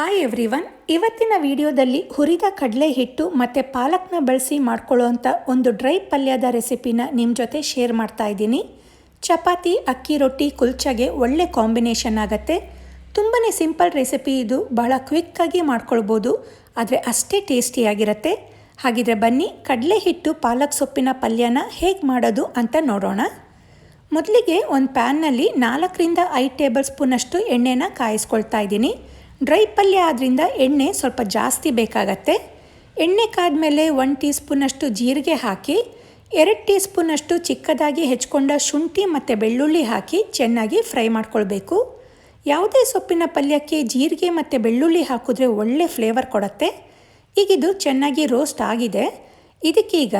Hi everyone ಇವತ್ತಿನ ವಿಡಿಯೋದಲ್ಲಿ ಹುರಿದ ಕಡಲೆ ಹಿಟ್ಟು ಮತ್ತು ಪಾಲಕ್ನ ಬಳಸಿ ಮಾಡ್ಕೊಳ್ಳೋವಂಥ ಒಂದು ಡ್ರೈ ಪಲ್ಯದ ರೆಸಿಪಿನ ನಿಮ್ಮ ಜೊತೆ ಶೇರ್ ಮಾಡ್ತಾ ಇದ್ದೀನಿ. ಚಪಾತಿ, ಅಕ್ಕಿ ರೊಟ್ಟಿ, ಕುಲ್ಚಗೆ ಒಳ್ಳೆ ಕಾಂಬಿನೇಷನ್ ಆಗುತ್ತೆ. ತುಂಬಾ ಸಿಂಪಲ್ ರೆಸಿಪಿ ಇದು. ಬಹಳ ಕ್ವಿಕ್ಕಾಗಿ ಮಾಡ್ಕೊಳ್ಬೋದು. ಆದರೆ ಅಷ್ಟೇ ಟೇಸ್ಟಿಯಾಗಿರುತ್ತೆ ಹಾಗಿದ್ರೆ ಬನ್ನಿ ಕಡಲೆ ಹಿಟ್ಟು ಪಾಲಕ್ ಸೊಪ್ಪಿನ ಪಲ್ಯನ ಹೇಗೆ ಮಾಡೋದು ಅಂತ ನೋಡೋಣ. ಮೊದಲಿಗೆ ಒಂದು ಪ್ಯಾನ್ನಲ್ಲಿ ನಾಲ್ಕರಿಂದ ಐದು ಟೇಬಲ್ ಸ್ಪೂನಷ್ಟು ಎಣ್ಣೆನ ಕಾಯಿಸ್ಕೊಳ್ತಾ ಇದ್ದೀನಿ. ಡ್ರೈ ಪಲ್ಯ ಆದ್ದರಿಂದ ಎಣ್ಣೆ ಸ್ವಲ್ಪ ಜಾಸ್ತಿ ಬೇಕಾಗತ್ತೆ. ಎಣ್ಣೆ ಕಾದ್ಮೇಲೆ ಒನ್ ಟೀ ಸ್ಪೂನಷ್ಟು ಜೀರಿಗೆ ಹಾಕಿ, ಎರಡು ಟೀ ಸ್ಪೂನಷ್ಟು ಚಿಕ್ಕದಾಗಿ ಹೆಚ್ಕೊಂಡ ಶುಂಠಿ ಮತ್ತು ಬೆಳ್ಳುಳ್ಳಿ ಹಾಕಿ ಚೆನ್ನಾಗಿ ಫ್ರೈ ಮಾಡ್ಕೊಳ್ಬೇಕು. ಯಾವುದೇ ಸೊಪ್ಪಿನ ಪಲ್ಯಕ್ಕೆ ಜೀರಿಗೆ ಮತ್ತು ಬೆಳ್ಳುಳ್ಳಿ ಹಾಕಿದ್ರೆ ಒಳ್ಳೆ ಫ್ಲೇವರ್ ಕೊಡುತ್ತೆ. ಈಗಿದು ಚೆನ್ನಾಗಿ ರೋಸ್ಟ್ ಆಗಿದೆ. ಇದಕ್ಕೀಗ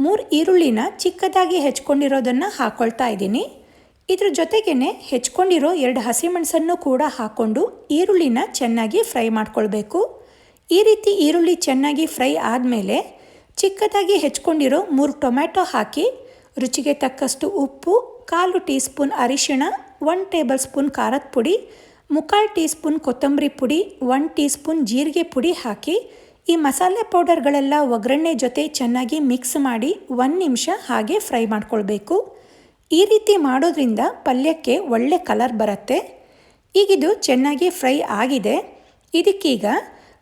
ಮೂರು ಈರುಳ್ಳಿನ ಚಿಕ್ಕದಾಗಿ ಹೆಚ್ಕೊಂಡಿರೋದನ್ನು ಹಾಕ್ಕೊಳ್ತಾ ಇದ್ದೀನಿ. ಇದ್ರ ಜೊತೆಗೇ ಹೆಚ್ಕೊಂಡಿರೋ ಎರಡು ಹಸಿಮೆಣಸನ್ನು ಕೂಡ ಹಾಕ್ಕೊಂಡು ಈರುಳ್ಳಿನ ಚೆನ್ನಾಗಿ ಫ್ರೈ ಮಾಡ್ಕೊಳ್ಬೇಕು. ಈ ರೀತಿ ಈರುಳ್ಳಿ ಚೆನ್ನಾಗಿ ಫ್ರೈ ಆದಮೇಲೆ ಚಿಕ್ಕದಾಗಿ ಹೆಚ್ಕೊಂಡಿರೋ ಮೂರು ಟೊಮ್ಯಾಟೊ ಹಾಕಿ, ರುಚಿಗೆ ತಕ್ಕಷ್ಟು ಉಪ್ಪು, ಕಾಲು ಟೀ ಸ್ಪೂನ್ ಅರಿಶಿಣ, ಒನ್ ಟೇಬಲ್ ಸ್ಪೂನ್ ಖಾರದ ಪುಡಿ, ಮುಕ್ಕಾಲು ಟೀ ಸ್ಪೂನ್ ಕೊತ್ತಂಬರಿ ಪುಡಿ, ಒನ್ ಟೀ ಸ್ಪೂನ್ ಜೀರಿಗೆ ಪುಡಿ ಹಾಕಿ ಈ ಮಸಾಲೆ ಪೌಡರ್ಗಳೆಲ್ಲ ಒಗ್ಗರಣೆ ಜೊತೆ ಚೆನ್ನಾಗಿ ಮಿಕ್ಸ್ ಮಾಡಿ ಒಂದು ನಿಮಿಷ ಹಾಗೆ ಫ್ರೈ ಮಾಡ್ಕೊಳ್ಬೇಕು. ಈ ರೀತಿ ಮಾಡೋದ್ರಿಂದ ಪಲ್ಯಕ್ಕೆ ಒಳ್ಳೆ ಕಲರ್ ಬರುತ್ತೆ. ಈಗಿದು ಚೆನ್ನಾಗಿ ಫ್ರೈ ಆಗಿದೆ. ಇದಕ್ಕೀಗ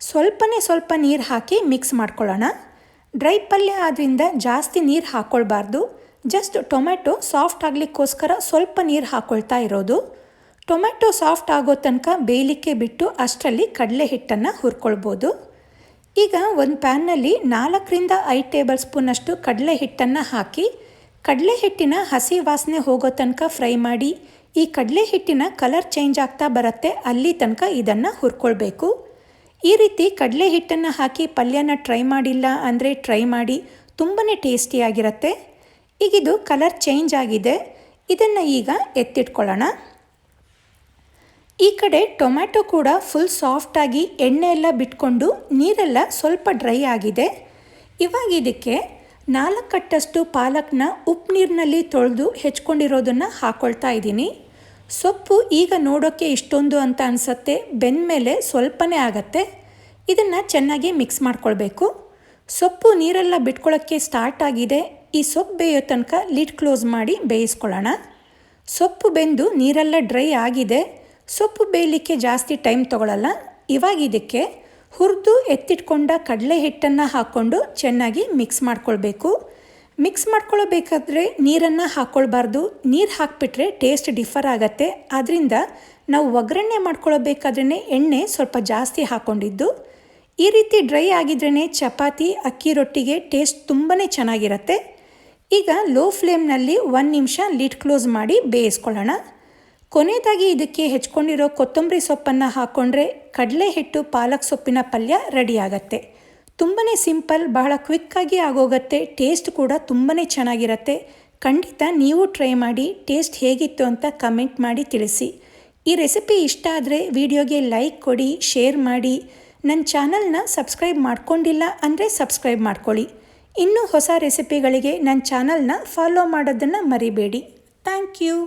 ಸ್ವಲ್ಪನೇ ಸ್ವಲ್ಪ ನೀರು ಹಾಕಿ ಮಿಕ್ಸ್ ಮಾಡ್ಕೊಳ್ಳೋಣ. ಡ್ರೈ ಪಲ್ಯ ಆದ್ದರಿಂದ ಜಾಸ್ತಿ ನೀರು ಹಾಕ್ಕೊಳ್ಬಾರ್ದು ಜಸ್ಟ್ ಟೊಮೆಟೊ ಸಾಫ್ಟ್ ಆಗಲಿಕ್ಕೋಸ್ಕರ ಸ್ವಲ್ಪ ನೀರು ಹಾಕ್ಕೊಳ್ತಾ ಇರೋದು. ಟೊಮೆಟೊ ಸಾಫ್ಟ್ ಆಗೋ ತನಕ ಬೇಯಲಿಕ್ಕೆ ಬಿಟ್ಟು ಅಷ್ಟರಲ್ಲಿ ಕಡಲೆ ಹಿಟ್ಟನ್ನು ಹುರ್ಕೊಳ್ಬೋದು. ಈಗ ಒಂದು ಪ್ಯಾನ್ನಲ್ಲಿ ನಾಲ್ಕರಿಂದ ಐದು ಟೇಬಲ್ ಸ್ಪೂನಷ್ಟು ಕಡಲೆ ಹಿಟ್ಟನ್ನು ಹಾಕಿ ಕಡಲೆ ಹಿಟ್ಟಿನ ಹಸಿ ವಾಸನೆ ಹೋಗೋ ತನಕ ಫ್ರೈ ಮಾಡಿ, ಈ ಕಡಲೆ ಹಿಟ್ಟಿನ ಕಲರ್ ಚೇಂಜ್ ಆಗ್ತಾ ಬರುತ್ತೆ, ಅಲ್ಲಿ ತನಕ ಇದನ್ನು ಹುರ್ಕೊಳ್ಬೇಕು. ಈ ರೀತಿ ಕಡಲೆ ಹಿಟ್ಟನ್ನು ಹಾಕಿ ಪಲ್ಯನ ಟ್ರೈ ಮಾಡಿಲ್ಲ ಅಂದರೆ ಟ್ರೈ ಮಾಡಿ ತುಂಬಾ ಟೇಸ್ಟಿಯಾಗಿರುತ್ತೆ ಈಗಿದು ಕಲರ್ ಚೇಂಜ್ ಆಗಿದೆ, ಇದನ್ನು ಈಗ ಎತ್ತಿಟ್ಕೊಳ್ಳೋಣ. ಈ ಕಡೆ ಟೊಮ್ಯಾಟೊ ಕೂಡ ಫುಲ್ ಸಾಫ್ಟಾಗಿ ಎಣ್ಣೆ ಎಲ್ಲ ಬಿಟ್ಕೊಂಡು ನೀರೆಲ್ಲ ಸ್ವಲ್ಪ ಡ್ರೈ ಆಗಿದೆ. ಇವಾಗ ಇದಕ್ಕೆ ನಾಲ್ಕು ಕಟ್ಟಷ್ಟು ಪಾಲಕ್ನ ಉಪ್ಪು ನೀರಿನಲ್ಲಿ ತೊಳೆದು ಹೆಚ್ಕೊಂಡಿರೋದನ್ನು ಹಾಕ್ಕೊಳ್ತಾ ಇದ್ದೀನಿ. ಸೊಪ್ಪು ಈಗ ನೋಡೋಕ್ಕೆ ಇಷ್ಟೊಂದು ಅಂತ ಅನಿಸತ್ತೆ, ಬೆಂದಮೇಲೆ ಸ್ವಲ್ಪನೇ ಆಗತ್ತೆ. ಇದನ್ನು ಚೆನ್ನಾಗಿ ಮಿಕ್ಸ್ ಮಾಡ್ಕೊಳ್ಬೇಕು. ಸೊಪ್ಪು ನೀರೆಲ್ಲ ಬಿಟ್ಕೊಳ್ಳೋಕ್ಕೆ ಸ್ಟಾರ್ಟ್ ಆಗಿದೆ. ಈ ಸೊಪ್ಪು ಬೇಯೋ ತನಕ ಲಿಡ್ ಕ್ಲೋಸ್ ಮಾಡಿ ಬೇಯಿಸ್ಕೊಳ್ಳೋಣ. ಸೊಪ್ಪು ಬೆಂದು ನೀರೆಲ್ಲ ಡ್ರೈ ಆಗಿದೆ. ಸೊಪ್ಪು ಬೇಯಲಿಕ್ಕೆ ಜಾಸ್ತಿ ಟೈಮ್ ತೊಗೊಳ್ಳಲ್ಲ ಇವಾಗ ಇದಕ್ಕೆ ಹುರಿದು ಎತ್ತಿಟ್ಕೊಂಡ ಕಡಲೆ ಹಿಟ್ಟನ್ನು ಹಾಕ್ಕೊಂಡು ಚೆನ್ನಾಗಿ ಮಿಕ್ಸ್ ಮಾಡ್ಕೊಳ್ಬೇಕು. ಮಿಕ್ಸ್ ಮಾಡ್ಕೊಳ್ಬೇಕಾದ್ರೆ ನೀರನ್ನು ಹಾಕ್ಕೊಳ್ಬಾರ್ದು ನೀರು ಹಾಕಿಬಿಟ್ರೆ ಟೇಸ್ಟ್ ಡಿಫರ್ ಆಗುತ್ತೆ. ಆದ್ದರಿಂದ ನಾವು ಒಗ್ಗರಣೆ ಮಾಡ್ಕೊಳ್ಬೇಕಾದ್ರೇ ಎಣ್ಣೆ ಸ್ವಲ್ಪ ಜಾಸ್ತಿ ಹಾಕ್ಕೊಂಡಿದ್ದು ಈ ರೀತಿ ಡ್ರೈ ಆಗಿದ್ರೇ ಚಪಾತಿ, ಅಕ್ಕಿ ರೊಟ್ಟಿಗೆ ಟೇಸ್ಟ್ ತುಂಬಾ ಚೆನ್ನಾಗಿರುತ್ತೆ. ಈಗ ಲೋ ಫ್ಲೇಮ್ನಲ್ಲಿ ಒಂದು ನಿಮಿಷ ಲಿಡ್ ಕ್ಲೋಸ್ ಮಾಡಿ ಬೇಯಿಸ್ಕೊಳ್ಳೋಣ. ಕೊನೆಯದಾಗಿ ಇದಕ್ಕೆ ಹೆಚ್ಕೊಂಡಿರೋ ಕೊತ್ತಂಬರಿ ಸೊಪ್ಪನ್ನು ಹಾಕ್ಕೊಂಡ್ರೆ ಕಡಲೆ ಹಿಟ್ಟು ಪಾಲಕ್ ಸೊಪ್ಪಿನ ಪಲ್ಯ ರೆಡಿ ಆಗತ್ತೆ ತುಂಬಾ ಸಿಂಪಲ್, ಬಹಳ ಕ್ವಿಕ್ಕಾಗಿ ಆಗೋಗತ್ತೆ, ಟೇಸ್ಟ್ ಕೂಡ ತುಂಬಾ ಚೆನ್ನಾಗಿರತ್ತೆ. ಖಂಡಿತ ನೀವು ಟ್ರೈ ಮಾಡಿ, ಟೇಸ್ಟ್ ಹೇಗಿತ್ತು ಅಂತ ಕಮೆಂಟ್ ಮಾಡಿ ತಿಳಿಸಿ. ಈ ರೆಸಿಪಿ ಇಷ್ಟ ಆದರೆ ವಿಡಿಯೋಗೆ ಲೈಕ್ ಕೊಡಿ, ಶೇರ್ ಮಾಡಿ. ನನ್ನ ಚಾನಲ್ನ ಸಬ್ಸ್ಕ್ರೈಬ್ ಮಾಡ್ಕೊಂಡಿಲ್ಲ ಅಂದರೆ ಸಬ್ಸ್ಕ್ರೈಬ್ ಮಾಡ್ಕೊಳ್ಳಿ. ಇನ್ನೂ ಹೊಸ ರೆಸಿಪಿಗಳಿಗೆ ನನ್ನ ಚಾನಲ್ನ ಫಾಲೋ ಮಾಡೋದನ್ನು ಮರಿಬೇಡಿ. Thank you.